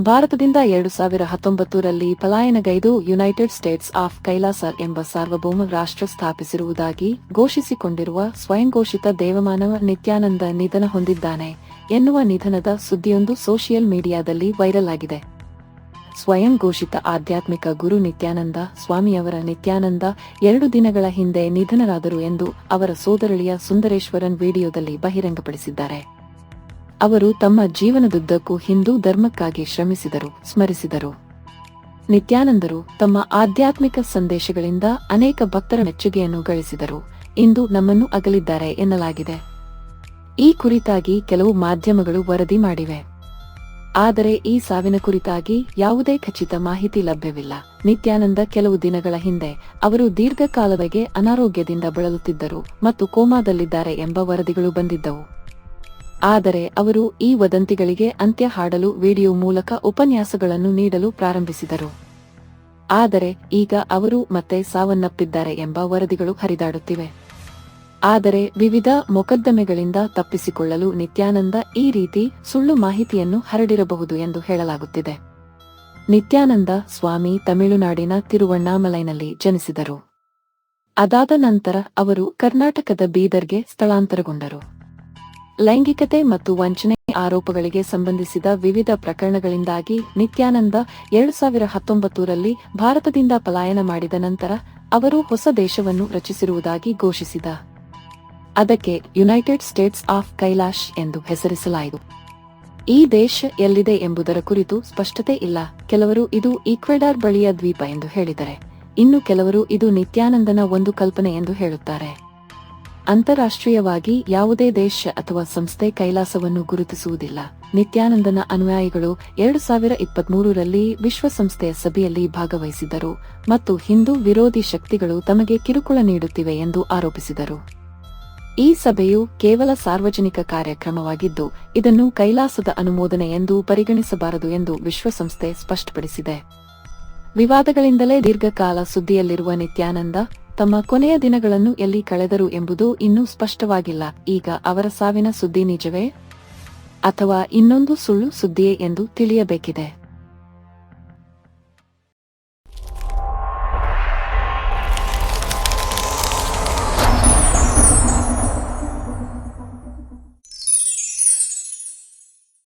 ಭಾರತದಿಂದ ಎರಡು ಸಾವಿರ ಹತ್ತೊಂಬತ್ತರಲ್ಲಿ ಪಲಾಯನಗೈದು ಯುನೈಟೆಡ್ ಸ್ಟೇಟ್ಸ್ ಆಫ್ ಕೈಲಾಸರ್ ಎಂಬ ಸಾರ್ವಭೌಮ ರಾಷ್ಟ್ರ ಸ್ಥಾಪಿಸಿರುವುದಾಗಿ ಘೋಷಿಸಿಕೊಂಡಿರುವ ಸ್ವಯಂಘೋಷಿತ ದೇವಮಾನವ ನಿತ್ಯಾನಂದ ನಿಧನ ಹೊಂದಿದ್ದಾನೆ ಎನ್ನುವ ನಿಧನದ ಸುದ್ದಿಯೊಂದು ಸೋಷಿಯಲ್ ಮೀಡಿಯಾದಲ್ಲಿ ವೈರಲ್ ಆಗಿದೆ. ಸ್ವಯಂ ಘೋಷಿತ ಆಧ್ಯಾತ್ಮಿಕ ಗುರು ನಿತ್ಯಾನಂದ ಸ್ವಾಮಿಯವರ ನಿತ್ಯಾನಂದ ಎರಡು ದಿನಗಳ ಹಿಂದೆ ನಿಧನರಾದರು ಎಂದು ಅವರ ಸೋದರಳಿಯ ಸುಂದರೇಶ್ವರನ್ ವಿಡಿಯೋದಲ್ಲಿ ಬಹಿರಂಗಪಡಿಸಿದ್ದಾರೆ. ಅವರು ತಮ್ಮ ಜೀವನದುದ್ದಕ್ಕೂ ಹಿಂದೂ ಧರ್ಮಕ್ಕಾಗಿ ಶ್ರಮಿಸಿದರು, ಸ್ಮರಿಸಿದರು. ನಿತ್ಯಾನಂದರು ತಮ್ಮ ಆಧ್ಯಾತ್ಮಿಕ ಸಂದೇಶಗಳಿಂದ ಅನೇಕ ಭಕ್ತರ ಮೆಚ್ಚುಗೆಯನ್ನು ಗಳಿಸಿದರು, ಇಂದು ನಮ್ಮನ್ನು ಅಗಲಿದ್ದಾರೆ ಎನ್ನಲಾಗಿದೆ. ಈ ಕುರಿತಾಗಿ ಕೆಲವು ಮಾಧ್ಯಮಗಳು ವರದಿ ಮಾಡಿವೆ. ಆದರೆ ಈ ಸಾವಿನ ಕುರಿತಾಗಿ ಯಾವುದೇ ಖಚಿತ ಮಾಹಿತಿ ಲಭ್ಯವಿಲ್ಲ. ನಿತ್ಯಾನಂದ ಕೆಲವು ದಿನಗಳ ಹಿಂದೆ ಅವರು ದೀರ್ಘಕಾಲವಗೆ ಅನಾರೋಗ್ಯದಿಂದ ಬಳಲುತ್ತಿದ್ದರು ಮತ್ತು ಕೋಮಾದಲ್ಲಿದ್ದಾರೆ ಎಂಬ ವರದಿಗಳು ಬಂದಿದ್ದವು. ಆದರೆ ಅವರು ಈ ವದಂತಿಗಳಿಗೆ ಅಂತ್ಯ ಹಾಡಲು ವಿಡಿಯೋ ಮೂಲಕ ಉಪನ್ಯಾಸಗಳನ್ನು ನೀಡಲು ಪ್ರಾರಂಭಿಸಿದರು. ಆದರೆ ಈಗ ಅವರು ಮತ್ತೆ ಸಾವನ್ನಪ್ಪಿದ್ದಾರೆ ಎಂಬ ವರದಿಗಳು ಹರಿದಾಡುತ್ತಿವೆ. ಆದರೆ ವಿವಿಧ ಮೊಕದ್ದಮೆಗಳಿಂದ ತಪ್ಪಿಸಿಕೊಳ್ಳಲು ನಿತ್ಯಾನಂದ ಈ ರೀತಿ ಸುಳ್ಳು ಮಾಹಿತಿಯನ್ನು ಹರಡಿರಬಹುದು ಎಂದು ಹೇಳಲಾಗುತ್ತಿದೆ. ನಿತ್ಯಾನಂದ ಸ್ವಾಮಿ ತಮಿಳುನಾಡಿನ ತಿರುವಣ್ಣಾಮಲೈನಲ್ಲಿ ಜನಿಸಿದರು. ಅದಾದ ನಂತರ ಅವರು ಕರ್ನಾಟಕದ ಬೀದರ್ಗೆ ಸ್ಥಳಾಂತರಗೊಂಡರು. ಲೈಂಗಿಕತೆ ಮತ್ತು ವಂಚನೆ ಆರೋಪಗಳಿಗೆ ಸಂಬಂಧಿಸಿದ ವಿವಿಧ ಪ್ರಕರಣಗಳಿಂದಾಗಿ ನಿತ್ಯಾನಂದ ಎರಡು ಸಾವಿರ ಹತ್ತೊಂಬತ್ತರಲ್ಲಿ ಭಾರತದಿಂದ ಪಲಾಯನ ಮಾಡಿದ ನಂತರ ಅವರು ಹೊಸ ದೇಶವನ್ನು ರಚಿಸಿರುವುದಾಗಿ ಘೋಷಿಸಿದ. ಅದಕ್ಕೆ ಯುನೈಟೆಡ್ ಸ್ಟೇಟ್ಸ್ ಆಫ್ ಕೈಲಾಶ್ ಎಂದು ಹೆಸರಿಸಲಾಯಿತು. ಈ ದೇಶ ಎಲ್ಲಿದೆ ಎಂಬುದರ ಕುರಿತು ಸ್ಪಷ್ಟತೆ ಇಲ್ಲ. ಕೆಲವರು ಇದು ಈಕ್ವೆಡಾರ್ ಬಳಿಯ ದ್ವೀಪ ಎಂದು ಹೇಳಿದರೆ. ಇನ್ನು ಕೆಲವರು ಇದು ನಿತ್ಯಾನಂದನ ಒಂದು ಕಲ್ಪನೆ ಎಂದು ಹೇಳುತ್ತಾರೆ. ಅಂತಾರಾಷ್ಟ್ರೀಯವಾಗಿ ಯಾವುದೇ ದೇಶ ಅಥವಾ ಸಂಸ್ಥೆ ಕೈಲಾಸವನ್ನು ಗುರುತಿಸುವುದಿಲ್ಲ. ನಿತ್ಯಾನಂದನ ಅನುಯಾಯಿಗಳು ಎರಡು ಸಾವಿರ ಇಪ್ಪತ್ಮೂರರಲ್ಲಿ ವಿಶ್ವಸಂಸ್ಥೆಯ ಸಭೆಯಲ್ಲಿ ಭಾಗವಹಿಸಿದ್ದರು ಮತ್ತು ಹಿಂದೂ ವಿರೋಧಿ ಶಕ್ತಿಗಳು ತಮಗೆ ಕಿರುಕುಳ ನೀಡುತ್ತಿವೆ ಎಂದು ಆರೋಪಿಸಿದರು. ಈ ಸಭೆಯು ಕೇವಲ ಸಾರ್ವಜನಿಕ ಕಾರ್ಯಕ್ರಮವಾಗಿದ್ದು, ಇದನ್ನು ಕೈಲಾಸದ ಅನುಮೋದನೆ ಎಂದು ಪರಿಗಣಿಸಬಾರದು ಎಂದು ವಿಶ್ವಸಂಸ್ಥೆ ಸ್ಪಷ್ಟಪಡಿಸಿದೆ. ವಿವಾದಗಳಿಂದಲೇ ದೀರ್ಘಕಾಲ ಸುದ್ದಿಯಲ್ಲಿರುವ ನಿತ್ಯಾನಂದ ತಮ್ಮ ಕೊನೆಯ ದಿನಗಳನ್ನು ಎಲ್ಲಿ ಕಳೆದರು ಎಂಬುದು ಇನ್ನೂ ಸ್ಪಷ್ಟವಾಗಿಲ್ಲ. ಈಗ ಅವರ ಸಾವಿನ ಸುದ್ದಿ ನಿಜವೇ? ಅಥವಾ ಇನ್ನೊಂದು ಸುಳ್ಳು ಸುದ್ದಿಯೇ ಎಂದು ತಿಳಿಯಬೇಕಿದೆ.